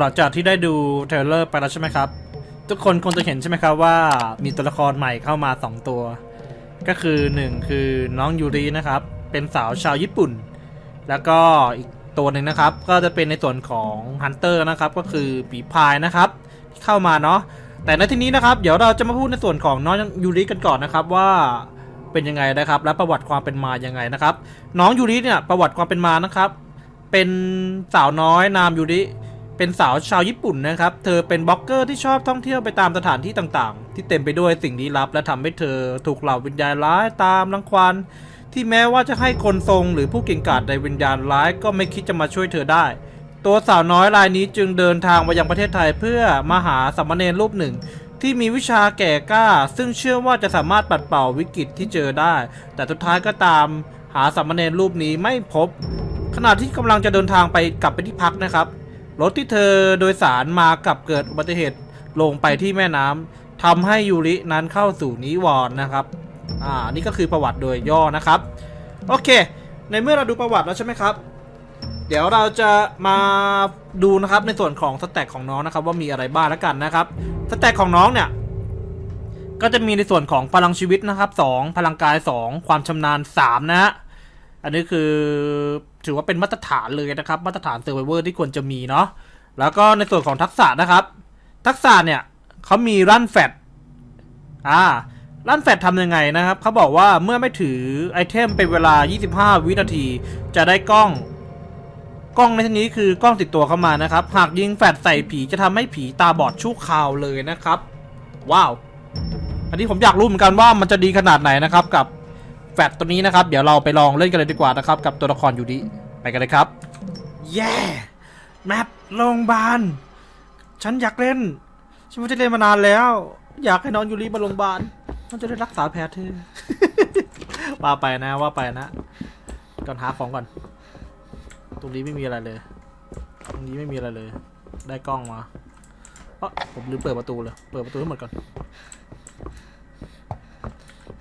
หลังจากที่ได้ดูเทรลเลอร์ไปแล้วใช่ไหมครับ ทุกคนคงจะเห็นใช่ไหมครับว่ามีตัวละครใหม่เข้ามา 2 ตัว ก็คือ 1 คือน้องยูรินะครับ เป็นสาวชาวญี่ปุ่น แล้วก็อีกตัวหนึ่งนะครับ ก็จะเป็นในส่วนของฮันเตอร์นะครับ ก็คือปีพายนะครับที่เข้ามาเนาะแต่ในที่นี้นะครับ เดี๋ยวเราจะมาพูดในส่วนของน้องยูริกันก่อนนะครับว่าเป็นยังไงนะครับ และประวัติความเป็นมายังไงนะครับ น้องยูริเนี่ยประวัติความเป็นมานะครับ เป็นสาวน้อยนามยูริ เป็นสาวชาวญี่ปุ่นนะครับ เธอเป็นบล็อกเกอร์ที่ชอบท่องเที่ยวไปตามสถานที่ต่างๆ ที่เต็มไปด้วยสิ่งลี้ลับ และทำให้เธอถูกเหล่าวิญญาณร้ายตามรังควานที่แม้ว่าจะให้คนทรงหรือผู้เก่งกาจในวิญญาณร้ายก็ไม่คิดจะมาช่วยเธอได้ ตัวสาวน้อยรายนี้จึงเดินทางมายังประเทศไทยเพื่อมาหาสามเณรรูปหนึ่ง ที่มีวิชาแก่กล้า ซึ่งเชื่อว่าจะสามารถปัดเป่าวิกฤตที่เจอได้ แต่สุดท้ายก็ตามหาสามเณรรูปนี้ไม่พบ ขณะที่กำลังจะเดินทางไปกลับไปที่พักนะครับ รถที่เธอโดยสารมากับเกิดอุบัติเหตุลงไปที่แม่น้ำทำให้ยูรินั้นเข้าสู่นิวรณ์นะครับ อ่า นี่ก็คือประวัติโดยย่อนะครับ โอเค ในเมื่อเราดูประวัติแล้วใช่ไหมครับ เดี๋ยวเราจะมาดูนะครับในส่วนของสแต็กของน้องนะครับ ว่ามีอะไรบ้างแล้วกันนะครับ สแต็กของน้องเนี่ย ก็จะมีในส่วนของพลังชีวิตนะครับ 2 พลังกาย 2 ความชำนาญ 3 นะฮะ อันนี้คือถือว่าเป็นมาตรฐานเลยนะครับ มาตรฐานเซอร์ไวเวอร์ที่ควรจะมีเนาะแล้วก็ในส่วนของทักษะนะครับ ทักษะเนี่ยเขามีรันแฟตอ่ารั่นแฟตทำยังไงนะครับ เขาบอกว่าเมื่อไม่ถือไอเทมเป็นเวลา 25 วินาที จะได้กล้อง กล้องในที่นี้คือกล้องติดตัวเข้ามานะครับ หากยิงแฟตใส่ผีจะทำให้ผีตาบอดชั่วคราวเลยนะครับ ว้าว อันนี้ผมอยากรู้เหมือนกันว่ามันจะดีขนาดไหนนะครับกับ แฟตตัวนี้นะครับ เดี๋ยวเราไปลองเล่นกันเลยดีกว่านะครับ กับตัวละครยูริไปกันเลยครับ แย่แมปโรงพยาบาล ฉันอยากเล่น ฉันไม่ได้เล่นมานานแล้ว อยากให้น้องยูริมาโรงพยาบาลมันจะได้รักษาแผลเธอ ว่าไปนะว่าไปนะ ก่อนหาของก่อน ตรงนี้ไม่มีอะไรเลย ตรงนี้ไม่มีอะไรเลย ได้กล้องมาเออผมลืมเปิดประตูเลย เปิดประตูให้หมดก่อน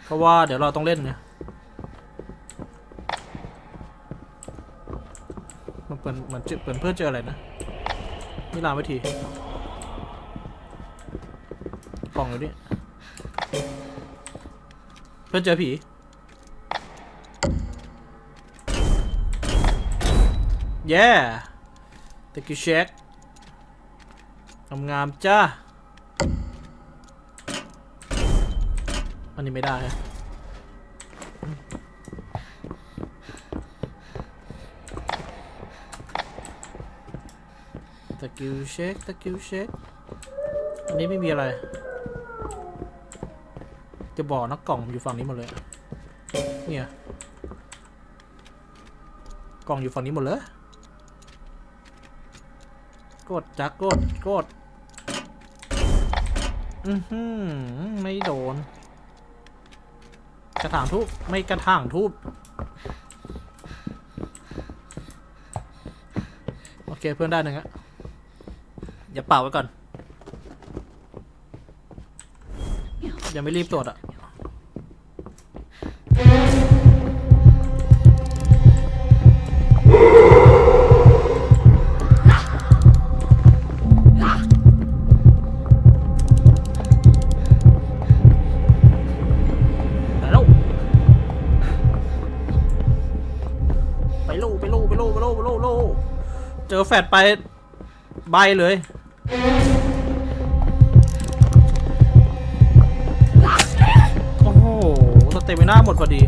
เพราะว่าเดี๋ยวเราต้องเล่นไง มันเปิดเหมือนเจเปิดเพื่อเจออะไรนะนี่ลามไว้ทีกล่องอยู่นี่เพื่อนเจอผีเย้ตะกี้เช็คงามๆจ้าอันนี้ไม่ได้ฮะ กิวเช็คตะกิวเช็คอันนี้ไม่มีอะไร จะบอกนักกล่องอยู่ฝั่งนี้หมดเลย เนี่ย กล่องอยู่ฝั่งนี้หมดเลย กดจักกดกด อือหือ ไม่โดน กระถางทูบไม่กระถางทูบโอเคเพื่อนได้หนึ่งอะ อย่าเป่าไว้ก่อน ยังไม่รีบตรวจอะไปแล้วไปลูไปลูไปลูไปลูไปลูลูเจอแฟดไปใบเลย โอ้โหสเตมิน่าหมดพอดี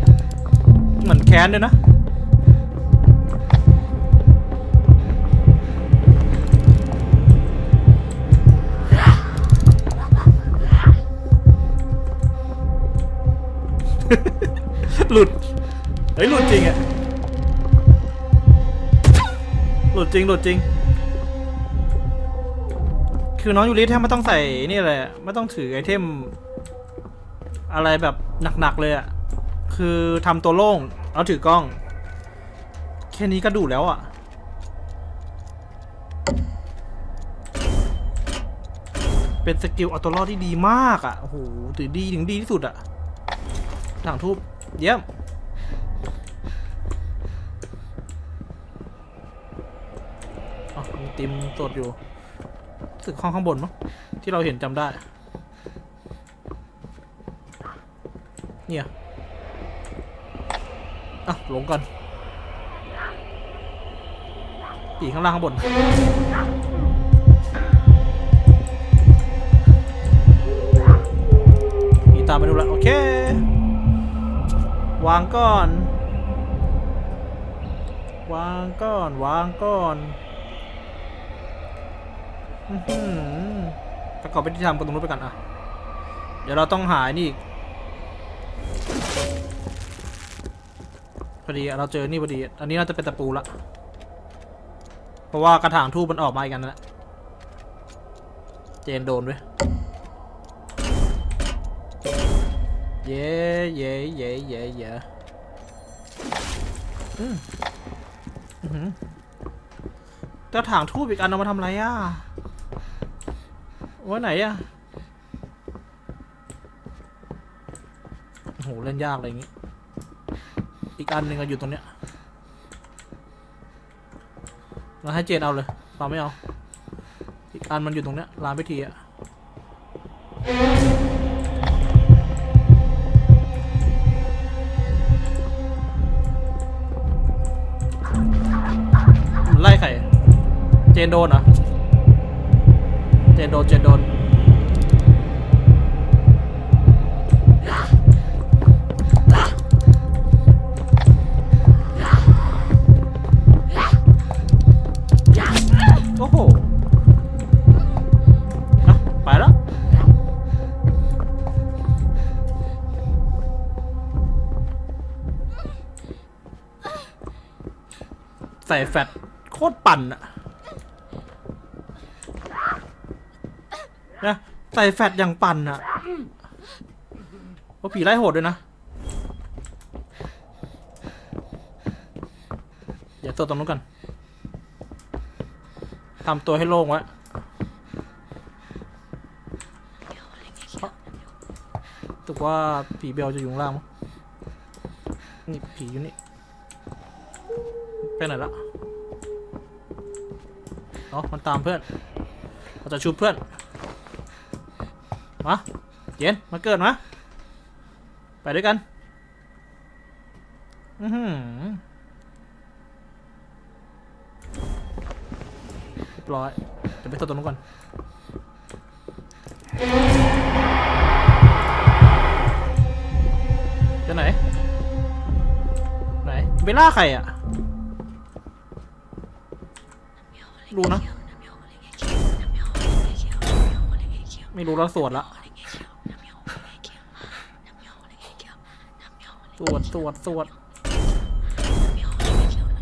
เหมือนแค้นด้วยนะหลุด เฮ้ย หลุดจริงอะหลุดจริง หลุดจริง คือน้องยูริแทบไม่ต้องใส่นี่เลยอะไม่ต้องถือไอเทม อะไรแบบหนักๆเลยอะ่ะคือทำตัวโล่งแล้วถือกล้อง แค่นี้ก็ดูแล้วอะ่ะเป็นสกิลเอาตัวรอดที่ดีมากอะ่ะโอ้โหถือดีถึงดีที่สุดอะ่ะหลังทูบเยี่ยมอ๋อมีติมสดอยู่ สึกห้องข้างบนมั้งที่เราเห็นจำได้ เนี่ยอะลงก่อนปีข้างล่างข้างบนปีตามไปดูล้วโอเค วางก่อน วางก่อน วางก่อน ประกอบไปที่ทำกันตรงนู้นไปกันอะ เดี๋ยวเราต้องหานี่อีกพอดีเราเจอนี่พอดี อันนี้น่าจะเป็นตะปูละ เพราะว่ากระถางทูบมันออกมาอีกอันแหละเจนโดนด้วยเย้เย้เย้เย้เย้อืมอื้อหือกระถางทูบอีกอันเอามาทำอะไรอะ ไว้ไหนอะโอ้โหเล่นยากอะไรอย่างงี้ อีกอันหนึ่งก็อยู่ตรงเนี้ยเราให้เจนเอาเลยเราไม่เอา อีกอันมันอยู่ตรงเนี้ยลานพิธีอะมันไล่ใครเจนโดนเหรอ เจโดนเจโดนโอ้โหอะไปแล้วใส่แฟตโคตรปั่นอะ นะใส่แฟตอย่างปั่นอะว่าผีไล่โหดด้วยนะเดี๋ยวตัวตรงนู้นกันทำตัวให้โล่งไว้ตึกว่าผีเบลจะอยู่ล่างมั้งนี่ผีอยู่นี่ ไปไหนละเอ๋อ มันตามเพื่อนเราจะชูเพื่อน มาเจนมาเกิดมาไปด้วยกัน อือหือเรียบร้อยเดี๋ยวไปตัวตรงนู้นก่อน จะไหน ไหนเบลล่าใครอะ รู้นะ ไม่รู้แล้วสวดละสวดสวดสวด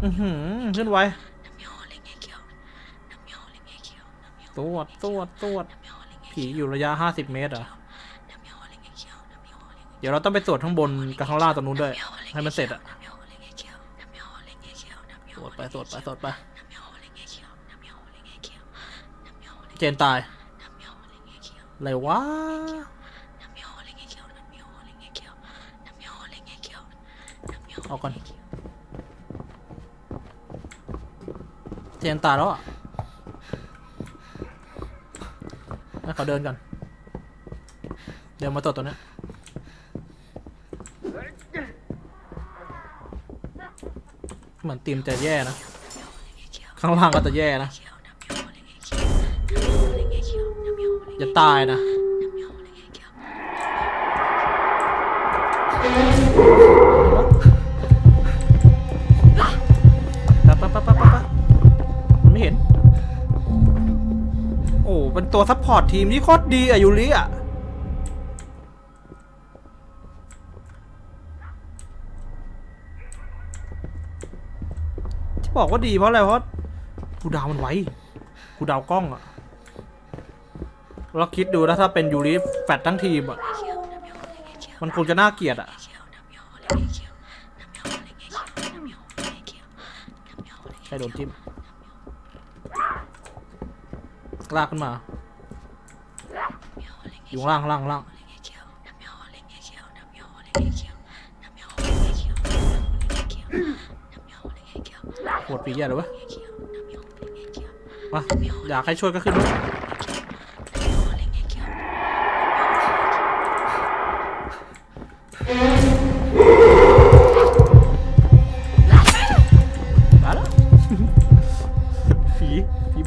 อือหือขึ้นไวตรวจตรวจตรวจผีอยู่ระยะห้าสิบเมตรอะเดี๋ยวเราต้องไปตรวจข้างบนกับข้างล่างตรงนู้นด้วย ให้มันเสร็จอะตรวจไปตรวจไปตรวจไป เจนตาย อะไรวะเอาก่อนเจนตาแล้วอะให้เขาเดินกันเดี๋ยวมาตรวตัวนี้เหมือนทีมจะแย่นะ ข้างล่างก็จะแย่นะ อย่าตายนะปั๊บปั๊บปั๊บปั๊บปั๊บมันไม่เห็น โอ้ เป็นตัวซัพพอร์ตทีมที่โคตรดีอะยูริอะที่บอกว่าดีเพราะอะไรเพราะกูดาวมันไวกูดาวกล้องอะ เราคิดดูนะถ้าเป็นยูริแฟตทั้งทีมอะมันคงจะน่าเกลียดอะใครโดนจิ้มลากขึ้นมา อยู่ล่างล่างล่างปวดปีแย่เลยวะมาอยากให้ช่วยก็ขึ้นมา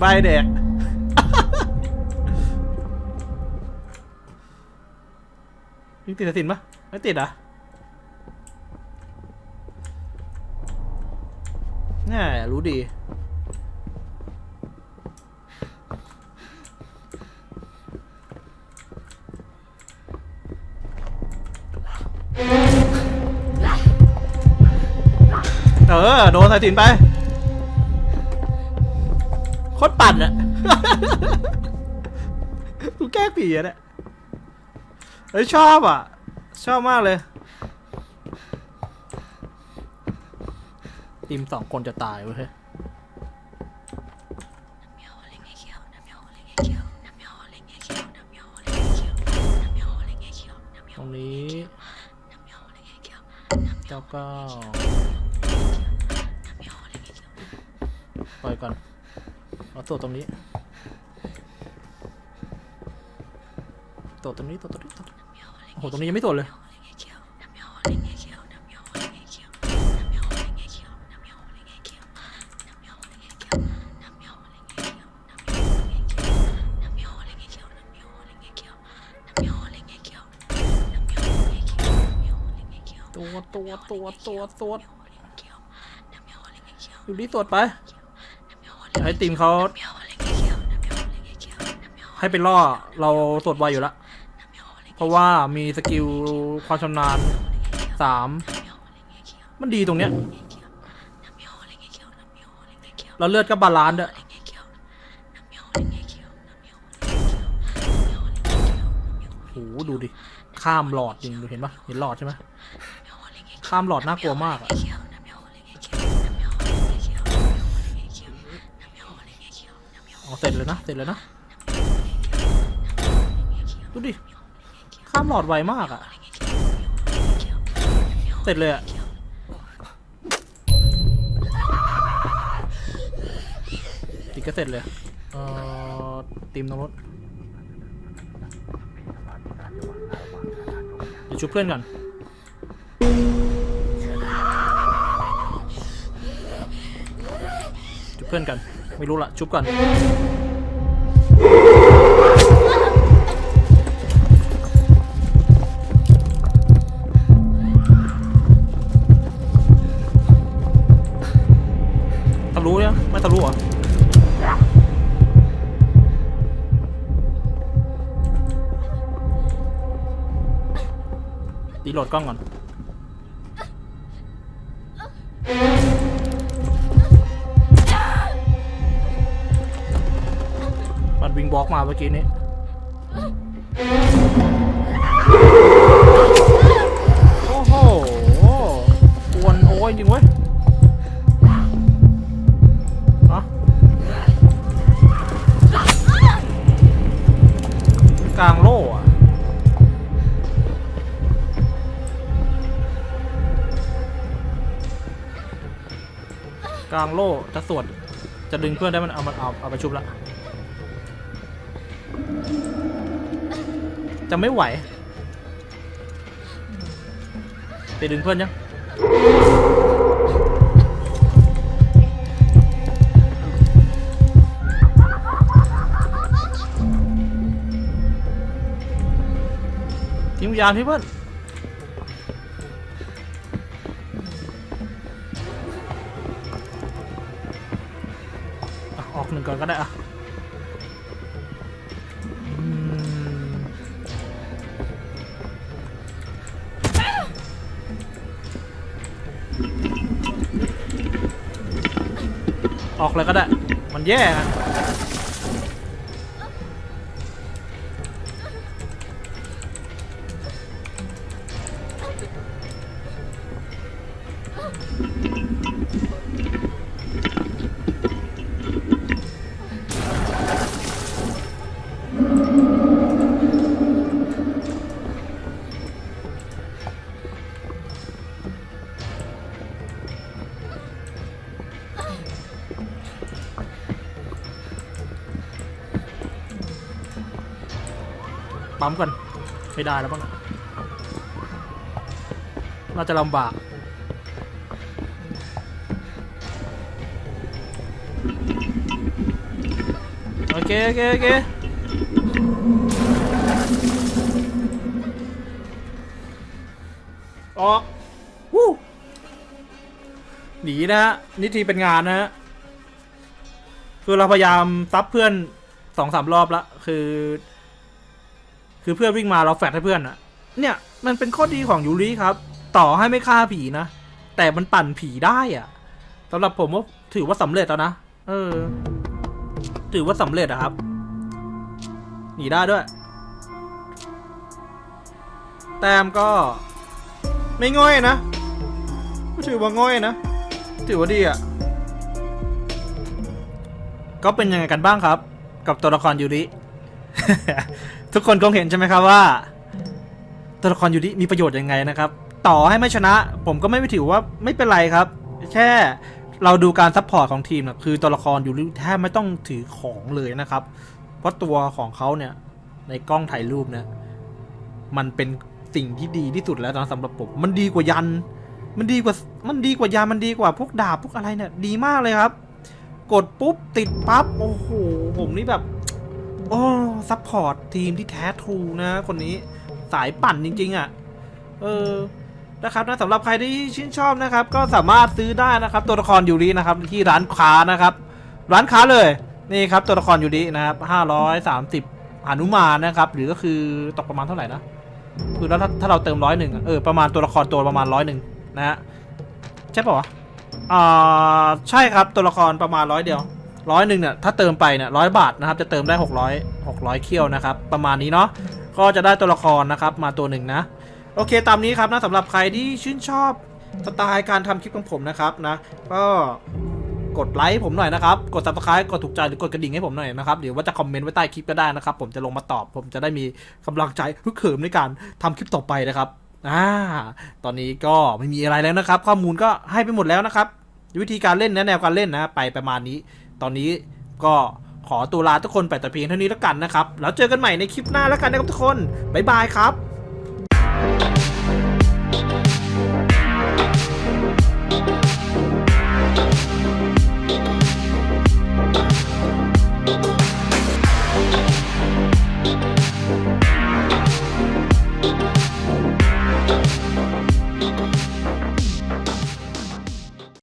ใบแดก ยังติดสายสินปะไม่ติดอะน่รู้ดี เออ โดนสายสินไป คตรปั่นอะกูแก้ผีอะเนี่ยเฮ้ยชอบอะ ชอบมากเลยทีมสองคนจะตายเว้ยตรงนี้เจ้าก็ปล่อยก่อน เอาตัวตรงนี้ ตัวตรงนี้ตัวตรงนี้ตัวตรงนี้โอ้โหตรงนี้ยังไม่ตัวเลยตัวตัวตัวตัวตัวอยู่ดีตรวจไป อย่าให้ทีมเขาให้ไปล่อเราตรวจไวอยู่แล้วเพราะว่ามีสกิลความชำนาญสามมันดีตรงเนี้ยเราเลือดก็บาลานซ์ด้วยโอ้โหดูดิ ข้ามหลอดจริงดูเห็นปะเห็นหลอดใช่ไหมข้ามหลอดน่ากลัวมากอะ เสร็จเลยนะ เสร็จเลยนะ ดูดิ ข้ามหลอดไวมากอะเสร็จเลยอะติดก็เสร็จเลย เอ่อตีมตรงนู้นเดี๋ยวชุบเพื่อนก่อนชุบเพื่อนกัน ไม่รู้ละชุบก่อนทะลุยังไม่ทะลุเหรอดีโหลดกล้องก่อน บล็อกมาเมื่อกี้นี้โอ้โหกวนโอ้ยจริงเว้ยฮะกลางโล่อะกลางโล่จะสวดจะดึงเพื่อนได้มันเอามันเอาเอาไปชุบละ จะไม่ไหว ไปดึงเพื่อนยังทีมวิญญาณพี่เพื่อนออกหนึ่งก่อนก็ได้อะ ออกเลยก็ได้ มันแย่นะ ปั๊มก่อนไม่ได้แล้วบ้างน่าจะลำบากโอเคโอเคโอเคออกวู้หนีนะฮะนี่ทีเป็นงานนะฮะคือเราพยายามซับเพื่อนสองสามรอบละคือ คือเพื่อนวิ่งมาเราแฟดให้เพื่อนอะเนี่ยมันเป็นข้อดีของยูริครับ ต่อให้ไม่ฆ่าผีนะ แต่มันปั่นผีได้อะสำหรับผมว่าถือว่าสำเร็จแล้วนะ เออ ถือว่าสำเร็จอะครับ หนีได้ด้วย แต้มก็ ไม่ง่อยนะถือว่าง่อยนะ ถือว่าดีอะก็เป็นยังไงกันบ้างครับ กับตัวละครยูริ ทุกคนคงเห็นใช่ไหมครับว่า ตัวละครยูริมีประโยชน์ยังไงนะครับ ต่อให้ไม่ชนะ ผมก็ไม่ถือว่าไม่เป็นไรครับ แค่เราดูการซัพพอร์ตของทีมนะคือตัวละครยูริแทบไม่ต้องถือของเลยนะครับ เพราะตัวของเขาเนี่ยในกล้องถ่ายรูปเนี่ยมันเป็นสิ่งที่ดีที่สุดแล้วนะสำหรับผม มันดีกว่ายัน มันดีกว่า มันดีกว่ายันมันดีกว่าพวกดาบพวกอะไรเนี่ย ดีมากเลยครับ กดปุ๊บติดปั๊บ โอ้โห ผมนี่แบบ โอ้ซัพพอร์ตทีมที่แท้ทูนะ คนนี้สายปั่นจริง ๆ อะ เออนะครับนะสำหรับใครที่ชื่นชอบนะครับ ก็สามารถซื้อได้นะครับ ตัวละครยูรินะครับ ที่ร้านค้านะครับ ร้านค้าเลยนี่ครับ ตัวละครยูรินะครับห้าร้อยสามสิบหนุมานนะครับ หรือก็คือตกประมาณเท่าไหร่นะคือแล้วถ้าถ้าเราเติมร้อยหนึ่งเออประมาณตัวละครตัวประมาณร้อยหนึ่งนะฮะใช่ป่าวะอ่าใช่ครับตัวละครประมาณร้อยเดียว ร้อยหนึ่งเนี่ยถ้าเติมไปเนี่ยร้อยบาทนะครับจะเติมได้หกร้อยหกร้อยเคี่ยวนะครับประมาณนี้เนาะก็จะได้ตัวละครนะครับมาตัวหนึ่งนะโอเคตามนี้ครับนะสำหรับใครที่ชื่นชอบสไตล์การทำคลิปของผมนะครับนะก็กดไลค์ผมหน่อยนะครับ กด subscribe กดถูกใจหรือกดกระดิ่งให้ผมหน่อยนะครับเดี๋ยวว่าจะคอมเมนต์ไว้ใต้คลิปก็ได้นะครับ ผมจะลงมาตอบ ผมจะได้มีกำลังใจฮึกเหิมในการทำคลิปต่อไปนะครับอ่าตอนนี้ก็ไม่มีอะไรแล้วนะครับ ข้อมูลก็ให้ไปหมดแล้วนะครับ วิธีการเล่นนะแนวการเล่นนะ ไปประมาณนี้ ตอนนี้ก็ขอตัวลาทุกคนไปแต่เพียงเท่านี้แล้วกันนะครับ แล้วเจอกันใหม่ในคลิปหน้าแล้วกันนะครับทุกคน บ๊ายบายครับ